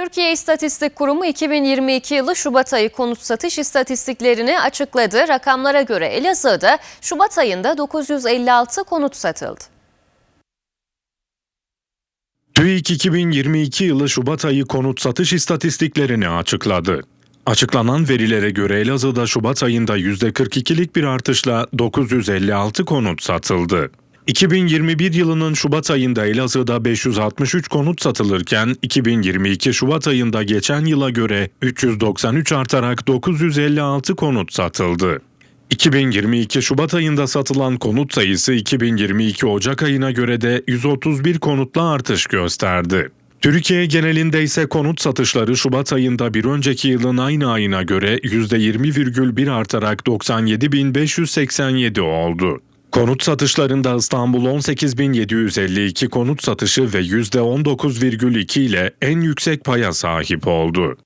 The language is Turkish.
Türkiye İstatistik Kurumu 2022 yılı Şubat ayı konut satış istatistiklerini açıkladı. Rakamlara göre Elazığ'da Şubat ayında 956 konut satıldı. TÜİK 2022 yılı Şubat ayı konut satış istatistiklerini açıkladı. Açıklanan verilere göre Elazığ'da Şubat ayında %42'lik bir artışla 956 konut satıldı. 2021 yılının Şubat ayında Elazığ'da 563 konut satılırken 2022 Şubat ayında geçen yıla göre 393 artarak 956 konut satıldı. 2022 Şubat ayında satılan konut sayısı 2022 Ocak ayına göre de 131 konutla artış gösterdi. Türkiye genelinde ise konut satışları Şubat ayında bir önceki yılın aynı ayına göre %20,1 artarak 97.587 oldu. Konut satışlarında İstanbul 18.752 konut satışı ve %19,2 ile en yüksek paya sahip oldu.